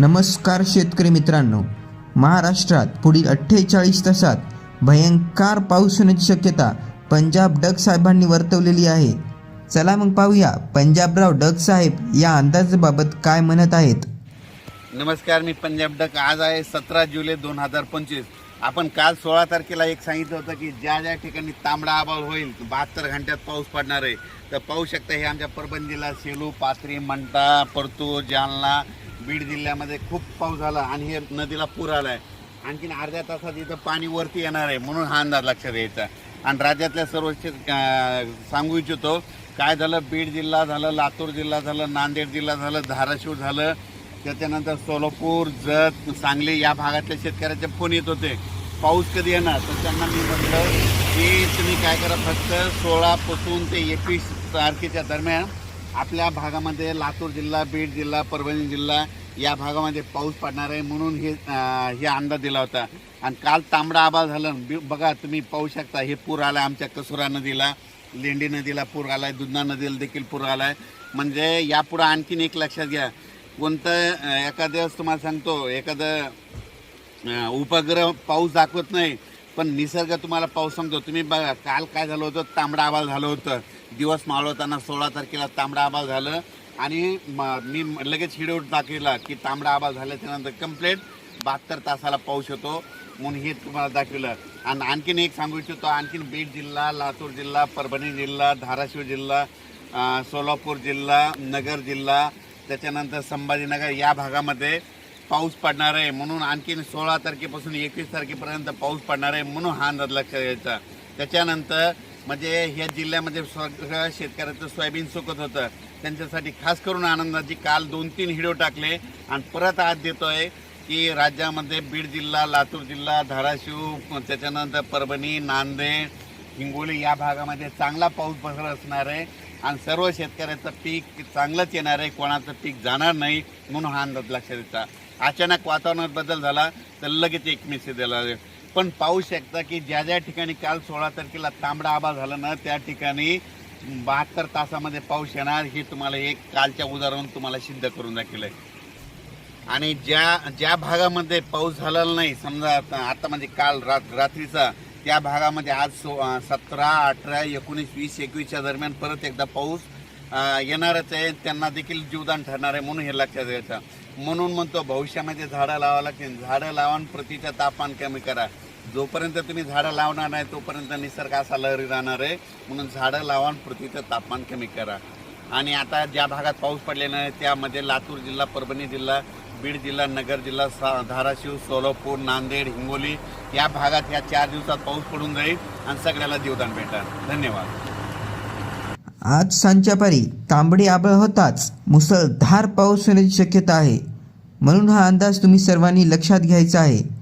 नमस्कार शेतकरी मित्रांनो. महाराष्ट्रात पुढील अठ्ठेचाळीस तासात भयंकर पाऊस होण्याची शक्यता पंजाब डग साहेबांनी वर्तवलेली आहे. चला मग पाहूया पंजाबराव डग साहेब या अंदाजाबाबत काय म्हणत आहेत. नमस्कार मी पंजाब डक आज आहे सतरा जुलै दोन हजार पंचवीस. आपण काल सोळा तारखेला एक सांगितलं होतं की ज्या ज्या ठिकाणी तांबडा अभाव होईल बहात्तर घंट्यात पाऊस पडणार आहे. तर पाहू शकता हे आमच्या परभणी जिल्हा सेलू पाथरी मंटा परतूर जालना बीड जिल्ह्यामध्ये खूप पाऊस झाला आणि हे नदीला पूर आला आहे आणखीन अर्ध्या तासात इथं पाणी वरती येणार आहे म्हणून हा अंदाज लक्षात यायचा. आणि राज्यातल्या सर्व शेत- सांगू इच्छितो काय झालं? बीड जिल्हा झालं लातूर जिल्हा झालं नांदेड जिल्हा झालं धाराशिव झालं. त्याच्यानंतर सोलापूर जत सांगली या भागातल्या शेतकऱ्याचे फोन येत होते. पाऊस कधी येणार? तर त्यांना मी म्हटलं की तुम्ही काय करा फक्त सोळापासून ते एकवीस तारखेच्या दरम्यान आपल्या भागामध्ये लातूर जिल्हा बीड जिल्हा परभणी जिल्हा या भागामध्ये पाऊस पडणार आहे म्हणून हे हे अंदाज दिला होता. आणि काल तांबडा आबाळ झालं. बघा तुम्ही पाहू शकता हे पूर आला आमच्या कसुरा नदीला लेंडी नदीला पूर आलाय दुधना नदीला देखील पूर आलाय. म्हणजे यापुढं आणखीन एक लक्षात घ्या. कोणतं अं, एखाद्या तुम्हाला सांगतो एखादं उपग्रह पाऊस दाखवत नाही पण निसर्ग तुम्हाला पाऊस सांगतो. तुम्ही बघा काल काय झालं होतं? तांबडा आबाळ झालं होतं. दिवस मावळताना सोळा तारखेला तांबडा आबाळ झालं. आणि मी लगेच हिडवून दाखविला की तांबडा आबाळ झाल्याच्यानंतर कंप्लेंट बहात्तर तासाला पाऊस होतो म्हणून हे तुम्हाला दाखवलं. आणि आणखीन एक सांगू इच्छितो आणखीन बीड जिल्हा लातूर जिल्हा परभणी जिल्हा धाराशिव जिल्हा सोलापूर जिल्हा नगर जिल्हा त्याच्यानंतर संभाजीनगर या भागामध्ये पाऊस पडणार आहे म्हणून आणखीन सोळा तारखेपासून एकवीस तारखेपर्यंत पाऊस पडणार आहे म्हणून हा अंदाज लक्षात घ्यायचा. त्याच्यानंतर म्हणजे ह्या जिल्ह्यामध्ये सगळ्या शेतकऱ्याचं सोयाबीन सुकत होतं. त्यांच्यासाठी खास करून आनंदाची काल दोन तीन व्हिडिओ टाकले. आणि परत आज देतोय की राज्यामध्ये बीड जिल्हा लातूर जिल्हा धाराशिव त्याच्यानंतर परभणी नांदेड हिंगोली या भागामध्ये चांगला पाऊस भर असणार आहे. आणि सर्व शेतकऱ्याचं पीक चांगलंच येणार आहे. कोणाचं पीक जाणार नाही म्हणून हा अंदाज लक्षात येतात अचानक वातावरणात बदल झाला तर लगेच एक मेसेज दिला पण पाहू शकता की ज्या ज्या ठिकाणी काल सोळा तारखेला तांबडा आबा झाला ना त्या ठिकाणी बहात्तर तासामध्ये पाऊस येणार हे तुम्हाला एक कालच्या उदाहरण तुम्हाला सिद्ध करून दाखवलं आहे आणि ज्या ज्या भागामध्ये पाऊस झालेला नाही समजा आता आता म्हणजे काल रात रात्रीचा त्या भागामध्ये आज सो सतरा अठरा एकोणीस वीस एकवीसच्या दरम्यान परत एकदा पाऊस येणारच आहे. त्यांना देखील जीवदान ठरणार आहे म्हणून हे लक्षात घ्यायचं. म्हणून म्हणतो भविष्यामध्ये झाडं लावा लागतील. झाडं लावून प्रतीचं पृथ्वीचं तापमान कमी करा. जोपर्यंत तुम्ही झाडं लावणार नाही तोपर्यंत निसर्ग असा लहरी राहणार आहे. म्हणून झाडं लावून पृथ्वीचं तापमान कमी करा. आणि आता ज्या भागात पाऊस पडलेला आहे त्यामध्ये लातूर जिल्हा परभणी जिल्हा बीड जिल्हा नगर जिल्हा सा धाराशिव सोलापूर नांदेड हिंगोली या भागात या चार दिवसात पाऊस पडून जाईल आणि सगळ्याला जीवदान भेटणार धन्यवाद. आज सांच्यापारी तांबडी आबळ होताच मुसळधार पाऊस होण्याची शक्यता आहे. म्हणून हा अंदाज तुम्ही सर्वांनी लक्षात घ्यायचा आहे.